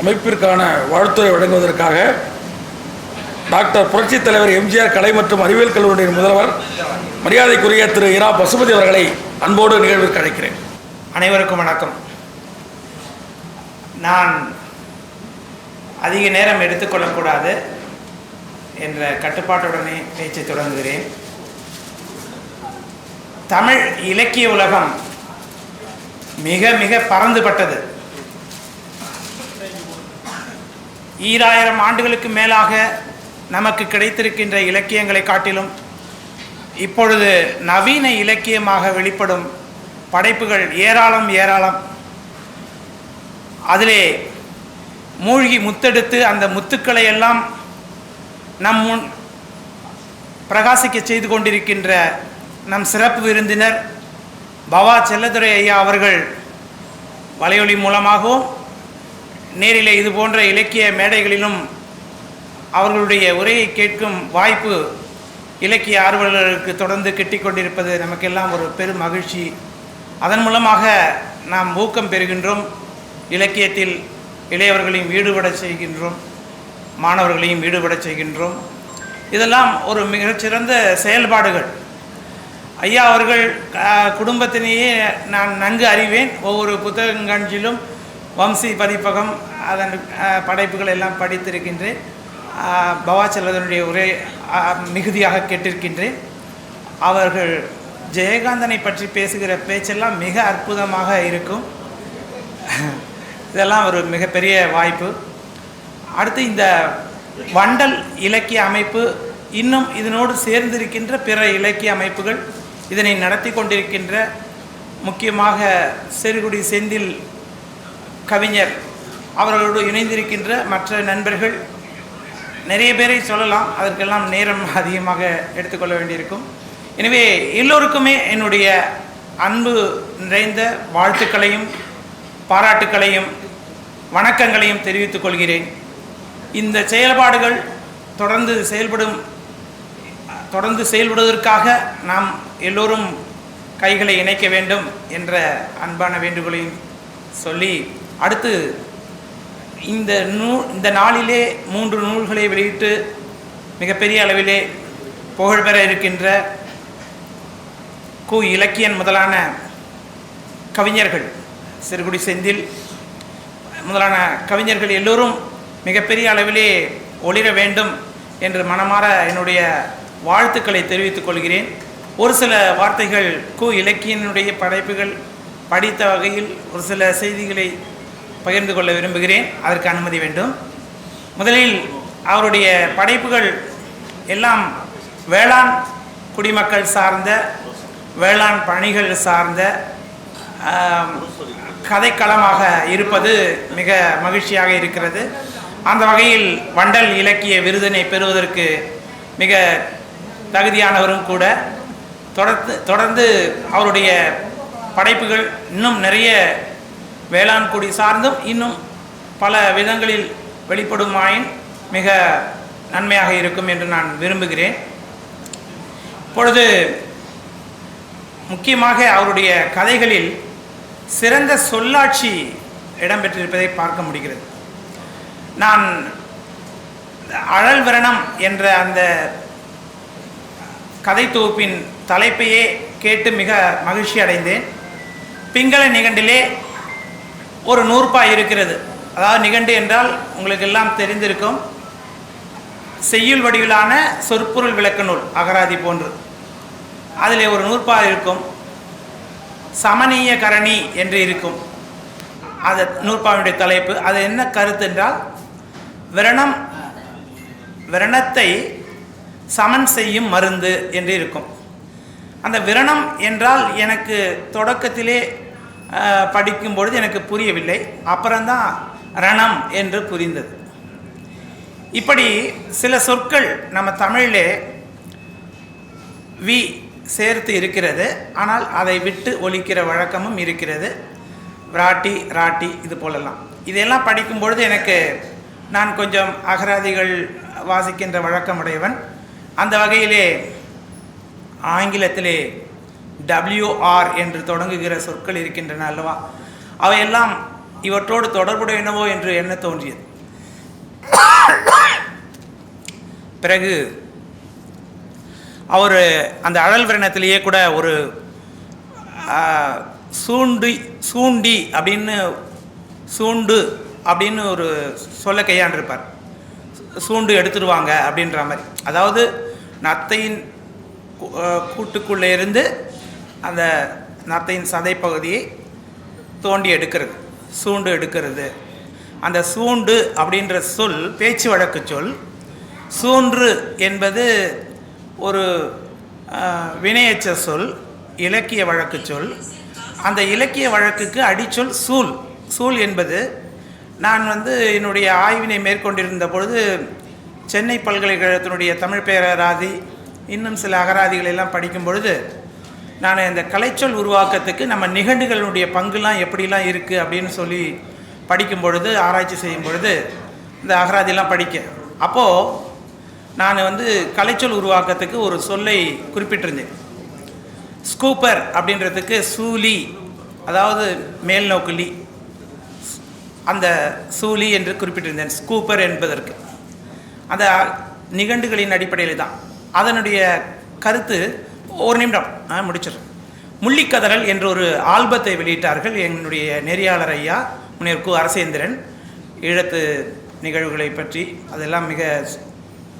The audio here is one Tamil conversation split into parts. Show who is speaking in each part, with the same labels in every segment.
Speaker 1: அமைப்பிற்கான வாழ்த்துறை வழங்குவதற்காக டாக்டர் புரட்சித் தலைவர் எம்ஜிஆர் கலை மற்றும் அறிவியல் கல்லூரியின் முதல்வர் மரியாதைக்குரிய திரு இரா பசுபதி அவர்களை அன்போடு நிகழ்விற்கு அழைக்கிறேன்.
Speaker 2: அனைவருக்கும் வணக்கம். நான் அதிக நேரம் எடுத்துக்கொள்ளக்கூடாது என்ற கட்டுப்பாட்டுடனே பேச்சு தொடங்குகிறேன். தமிழ் இலக்கிய உலகம் மிக மிக பறந்துபட்டது ஈராயிரம் ஆண்டுகளுக்கு மேலாக நமக்கு கிடைத்திருக்கின்ற இலக்கியங்களை காட்டிலும் இப்பொழுது நவீன இலக்கியமாக வெளிப்படும் படைப்புகள் ஏராளம் ஏராளம். அதிலே மூழ்கி முத்தெடுத்து அந்த முத்துக்களை எல்லாம் நம் முன் பிரகாசிக்க செய்து கொண்டிருக்கின்ற நம் சிறப்பு விருந்தினர் பவா செல்லதுரை ஐயா அவர்கள் வலையொலி மூலமாகவும் நேரிலே இது போன்ற இலக்கிய மேடைகளிலும் அவர்களுடைய உரையை கேட்கும் வாய்ப்பு இலக்கிய ஆர்வலர்களுக்கு தொடர்ந்து கிட்டி கொண்டிருப்பது நமக்கெல்லாம் ஒரு பெரும் மகிழ்ச்சி. அதன் மூலமாக நாம் ஊக்கம் பெறுகின்றோம். இலக்கியத்தில் இளையவர்களையும் ஈடுபட செய்கின்றோம். மாணவர்களையும் ஈடுபட செய்கின்றோம். இதெல்லாம் ஒரு மிகச்சிறந்த செயல்பாடுகள். ஐயா அவர்கள் குடும்பத்தினையே நான் நன்கு அறிவேன். ஒவ்வொரு புத்தகங்காட்சியிலும் வம்சி பதிப்பகம் அதன் படைப்புகள் எல்லாம் படித்திருக்கின்றேன். பவாச்சலதனுடைய உரை மிகுதியாக கேட்டிருக்கின்றேன். அவர்கள் ஜெயகாந்தனை பற்றி பேசுகிற பேச்செல்லாம் மிக அற்புதமாக இருக்கும். இதெல்லாம் ஒரு மிகப்பெரிய வாய்ப்பு. அடுத்து இந்த வண்டல் இலக்கிய அமைப்பு இன்னும் இதனோடு சேர்ந்திருக்கின்ற பிற இலக்கிய அமைப்புகள் இதனை நடத்தி கொண்டிருக்கின்ற முக்கியமாக செருகுடி செந்தில் கவிஞர் அவர்களோடு இணைந்திருக்கின்ற மற்ற நண்பர்கள் நிறைய பேரை சொல்லலாம். அதற்கெல்லாம் நேரம் அதிகமாக எடுத்துக்கொள்ள வேண்டியிருக்கும். எனவே எல்லோருக்குமே என்னுடைய அன்பு நிறைந்த வாழ்த்துக்களையும் பாராட்டுக்களையும் வணக்கங்களையும் தெரிவித்துக் கொள்கிறேன். இந்த செயல்பாடுகள் தொடர்ந்து செயல்படும் தொடர்ந்து செயல்படுவதற்காக நாம் எல்லோரும் கைகளை இணைக்க வேண்டும் என்ற அன்பான வேண்டுகோளையும் சொல்லி அடுத்து இந்த நூ இந்த நாளிலே மூன்று நூல்களை வெளியிட்டு மிகப்பெரிய அளவிலே புகழ்பெற இருக்கின்ற கு இலக்கியன் முதலான கவிஞர்கள் சிறுகுடி செந்தில் முதலான கவிஞர்கள் எல்லோரும் மிகப்பெரிய அளவிலே ஒளிர வேண்டும் என்று மனமாற என்னுடைய வாழ்த்துக்களை தெரிவித்துக் கொள்கிறேன். ஒரு சில வார்த்தைகள் கு இலக்கியனுடைய படைப்புகள் படித்த வகையில் ஒரு சில செய்திகளை பகிர்ந்து கொள்ள விரும்புகிறேன். அதற்கு அனுமதி வேண்டும். முதலில் அவருடைய படைப்புகள் எல்லாம் வேளாண் குடிமக்கள் சார்ந்த வேளாண் பணிகள் சார்ந்த கதைக்களமாக இருப்பது மிக மகிழ்ச்சியாக இருக்கிறது. அந்த வகையில் வண்டல் இலக்கிய விருதினை பெறுவதற்கு மிக தகுதியானவரும் கூட. தொடர்ந்து தொடர்ந்து அவருடைய படைப்புகள் இன்னும் நிறைய வேளாண் குடி சார்ந்தும் இன்னும் பல விதங்களில் வெளிப்படுமாயின் மிக நன்மையாக இருக்கும் என்று நான் விரும்புகிறேன். இப்பொழுது முக்கியமாக அவருடைய கதைகளில் சிறந்த சொல்லாட்சி இடம்பெற்றிருப்பதை பார்க்க முடிகிறது. நான் அழல் விரணம் என்ற அந்த கதை தொகுப்பின் தலைப்பையே கேட்டு மிக மகிழ்ச்சி அடைந்தேன். பிங்கள நிகண்டிலே ஒரு நூற்பா இருக்கிறது. அதாவது நிகண்டு என்றால் உங்களுக்கு எல்லாம் தெரிந்திருக்கும். செய்யுள் வடிவிலான சொற்பொருள் விளக்க நூல் அகராதி போன்று. அதில் ஒரு நூற்பா இருக்கும். சமனீய கரணி என்று இருக்கும். அது நூற்பாவினுடைய தலைப்பு. அது என்ன கருத்து என்றால் விரணம் விரணத்தை சமன் செய்யும் மருந்து என்று இருக்கும். அந்த விரணம் என்றால் எனக்கு தொடக்கத்திலே படிக்கும் பொழுது எனக்கு புரியவில்லை. அப்புறம்தான் ரணம் என்று புரிந்தது. இப்படி சில சொற்கள் நம்ம தமிழிலே வி சேர்த்து இருக்கிறது. ஆனால் அதை விட்டு ஒழிக்கிற வழக்கமும் இருக்கிறது. ராட்டி ராட்டி இது போலெல்லாம். இதெல்லாம் படிக்கும் பொழுது எனக்கு நான் கொஞ்சம் அகராதிகள் வாசிக்கின்ற வழக்கமுடையவன். அந்த வகையிலே ஆங்கிலத்திலே டபிள்யூஆர் என்று தொடங்குகிற சொற்கள் இருக்கின்றன அல்லவா? அவையெல்லாம் இவற்றோடு தொடர்புடைய என்னவோ என்று என்ன தோன்றியது? பிறகு அவர் அந்த அழல் விரணத்திலேயே கூட ஒரு சூண்டி சூண்டி அப்படின்னு சூண்டு அப்படின்னு ஒரு சொல்ல கையாண்டிருப்பார். சூண்டு எடுத்துடுவாங்க அப்படின்ற மாதிரி. அதாவது நத்தையின் கூட்டுக்குள்ளே இருந்து அந்த நத்தையின் சதைப்பகுதியை தோண்டி எடுக்கிறது சூண்டு எடுக்கிறது. அந்த சூண்டு அப்படின்ற சொல் பேச்சு வழக்கு சொல் சூன்று என்பது ஒரு வினையச்ச சொல் இலக்கிய வழக்கு சொல். அந்த இலக்கிய வழக்குக்கு அடிச்சொல் சூல். சூல் என்பது நான் வந்து என்னுடைய ஆய்வினை மேற்கொண்டிருந்த பொழுது சென்னை பல்கலைக்கழகத்தினுடைய தமிழ் பேரராதி இன்னும் சில அகராதிகளெல்லாம் படிக்கும் பொழுது நான் இந்த கலைச்சொல் உருவாக்கத்துக்கு நம்ம நிகண்டுகளுடைய பங்குலாம் எப்படிலாம் இருக்குது அப்படின்னு சொல்லி படிக்கும் பொழுது ஆராய்ச்சி செய்யும் பொழுது இந்த அகராதிலாம் படிக்க. அப்போது நான் வந்து கலைச்சொல் உருவாக்கத்துக்கு ஒரு சொல்லை குறிப்பிட்டிருந்தேன். ஸ்கூப்பர் அப்படின்றதுக்கு சூலி அதாவது மேல் நோக்குலி அந்த சூலி என்று குறிப்பிட்டிருந்தேன் ஸ்கூப்பர் என்பதற்கு. அந்த நிகண்டுகளின் அடிப்படையில் தான் அதனுடைய கருத்து ஒரு நிமிடம். நான் முடிச்சிடுறேன் முள்ளிக்கதறல் என்ற ஒரு ஆல்பத்தை வெளியிட்டார்கள் என்னுடைய நெறியாளர் ஐயா முனைவர் கு அரசேந்திரன். ஈழத்து நிகழ்வுகளை பற்றி அதெல்லாம் மிக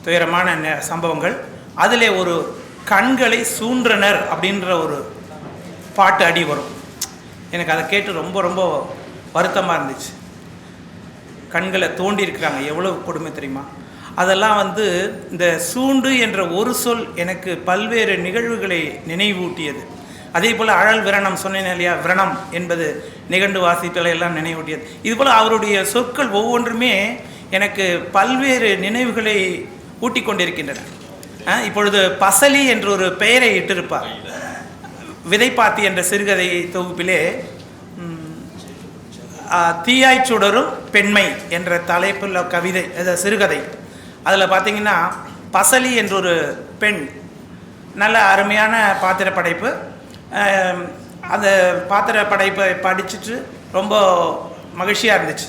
Speaker 2: துயரமான நெ- சம்பவங்கள். அதில் ஒரு கண்களை சூன்றனர் அப்படின்ற ஒரு பாட்டு அடி வரும். எனக்கு அதை கேட்டு ரொம்ப ரொம்ப வருத்தமாக இருந்துச்சு. கண்களை தோண்டி இருக்கிறாங்க. எவ்வளோ கொடுமை தெரியுமா? அதெல்லாம் வந்து இந்த சூண்டு என்ற ஒரு சொல் எனக்கு பல்வேறு நிகழ்வுகளை நினைவூட்டியது. அதே போல் அழல் விரணம் சொன்னேன் இல்லையா? விரணம் என்பது நிகண்டு வாசித்தலை எல்லாம் நினைவூட்டியது. இதுபோல் அவருடைய சொற்கள் ஒவ்வொன்றுமே எனக்கு பல்வேறு நினைவுகளை ஊட்டி கொண்டிருக்கின்றன. இப்பொழுது பசலி என்ற ஒரு பெயரை இட்டிருப்பார். விதைப்பாத்தி என்ற சிறுகதை தொகுப்பிலே ஆ, தீயாய் சுடரும் பெண்மை என்ற தலைப்புள்ள கவிதை சிறுகதை. அதில் பார்த்தீங்கன்னா பசலி என்ற ஒரு பெண் நல்ல அருமையான பாத்திர படைப்பு. அந்த பாத்திர படைப்பை படிச்சுட்டு ரொம்ப மகிழ்ச்சியாக இருந்துச்சு.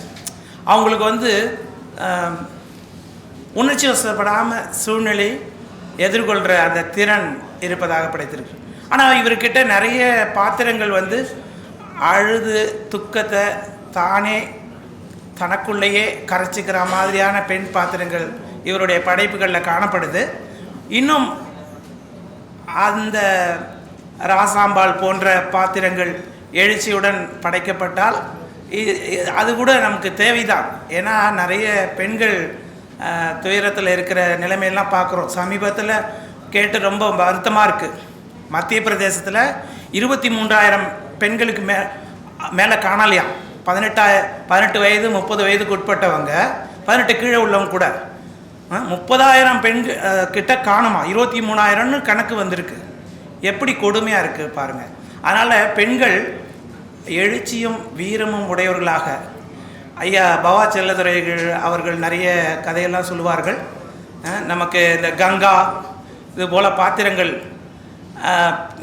Speaker 2: அவங்களுக்கு வந்து உணர்ச்சி வசப்படாமல் சூழ்நிலை எதிர்கொள்கிற அந்த திறன் இருப்பதாக படைத்திருக்கு. ஆனால் இவர்கிட்ட நிறைய பாத்திரங்கள் வந்து அழுது துக்கத்தை தானே தனக்குள்ளேயே கரைச்சிக்கிற மாதிரியான பெண் பாத்திரங்கள் இவருடைய படைப்புகளில் காணப்படுது. இன்னும் அந்த ராசாம்பாள் போன்ற பாத்திரங்கள் எழுச்சியுடன் படைக்கப்பட்டால் இ- அது கூட நமக்கு தேவைதான். ஏன்னா நிறைய பெண்கள் துயரத்தில் இருக்கிற நிலைமையெல்லாம் பார்க்குறோம். சமீபத்தில் கேட்டு ரொம்ப வருத்தமாக இருக்குது மத்திய பிரதேசத்தில் இருபத்தி மூன்றாயிரம் பெண்களுக்கு மே மேலே காணலையாம். பதினெட்டாய பதினெட்டு வயது முப்பது வயதுக்கு உட்பட்டவங்க பதினெட்டு கீழே உள்ளவங்க கூட. முப்பதாயிரம் பெண்கள் கிட்ட காணுமா? இருபத்தி மூணாயிரம்னு கணக்கு வந்திருக்கு. எப்படி கொடுமையாக இருக்குது பாருங்கள் அதனால் பெண்கள் எழுச்சியும் வீரமும் உடையவர்களாக. ஐயா பவா செல்லதுரைகள் அவர்கள் நிறைய கதையெல்லாம் சொல்லுவார்கள். நமக்கு இந்த கங்கா இது போல பாத்திரங்கள்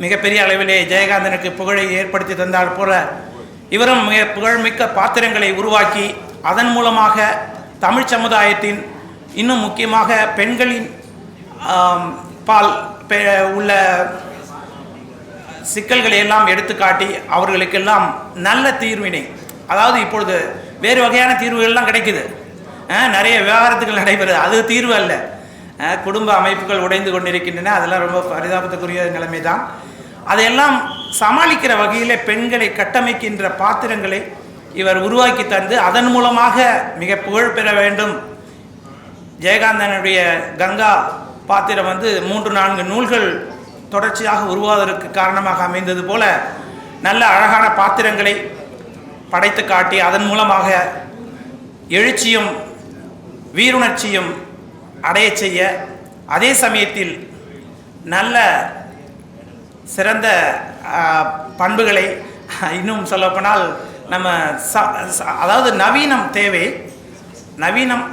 Speaker 2: மிகப்பெரிய அளவிலே ஜெயகாந்தனுக்கு புகழை ஏற்படுத்தி தந்தால் போல இவரும் மிக புகழ்மிக்க பாத்திரங்களை உருவாக்கி அதன் மூலமாக தமிழ் சமுதாயத்தின் இன்னும் முக்கியமாக பெண்களின் பால் பெ- உள்ள சிக்கல்களை எல்லாம் எடுத்துக்காட்டி அவர்களுக்கெல்லாம் நல்ல தீர்வினை. அதாவது இப்பொழுது வேறு வகையான தீர்வுகள்லாம் கிடைக்குது. நிறைய விவகாரத்துகள் நடைபெறுது. அது தீர்வு அல்ல. குடும்ப அமைப்புகள் உடைந்து கொண்டிருக்கின்றன. அதெல்லாம் ரொம்ப பரிதாபத்துக்குரிய நிலைமை தான் அதையெல்லாம் சமாளிக்கிற வகையில் பெண்களை கட்டமைக்கின்ற பாத்திரங்களை இவர் உருவாக்கி தந்து அதன் மூலமாக மிக புகழ் பெற வேண்டும். ஜெயகாந்தனுடைய கங்கா பாத்திரம் வந்து மூன்று நான்கு நூல்கள் தொடர்ச்சியாக உருவாவதற்கு காரணமாக அமைந்தது போல நல்ல அழகான பாத்திரங்களை படைத்து காட்டி அதன் மூலமாக எழுச்சியும் வீருணர்ச்சியும் அடைய செய்ய அதே சமயத்தில் நல்ல சிறந்த பண்புகளை இன்னும் சொல்லப்போனால் நம்ம ச- அதாவது நவீனம் தேவை. நவீனம்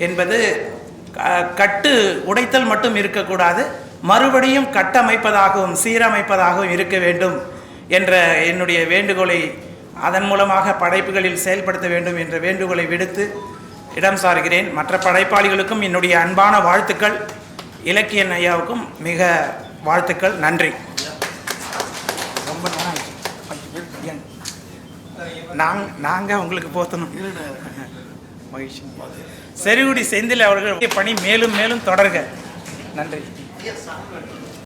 Speaker 2: என்பது க- கட்டு உடைத்தல் மட்டும் இருக்கக்கூடாது மறுபடியும் கட்டமைப்பதாகவும் சீரமைப்பதாகவும் இருக்க வேண்டும் என்ற என்னுடைய வேண்டுகோளை அதன் மூலமாக படைப்புகளில் செயல்படுத்த வேண்டும் என்ற வேண்டுகோளை விடுத்து இடம் சாருகிறேன். மற்ற படைப்பாளிகளுக்கும் என்னுடைய அன்பான வாழ்த்துக்கள். இலக்கியன் ஐயாவுக்கும் மிக வாழ்த்துக்கள். நன்றி. ரொம்ப நேரம் நாங்கள் உங்களுக்கு போத்தணும். மகிழ்ச்சி. செறிகுடி செந்தில் அவர்கள் பணி மேலும் மேலும் தொடர்க. நன்றி.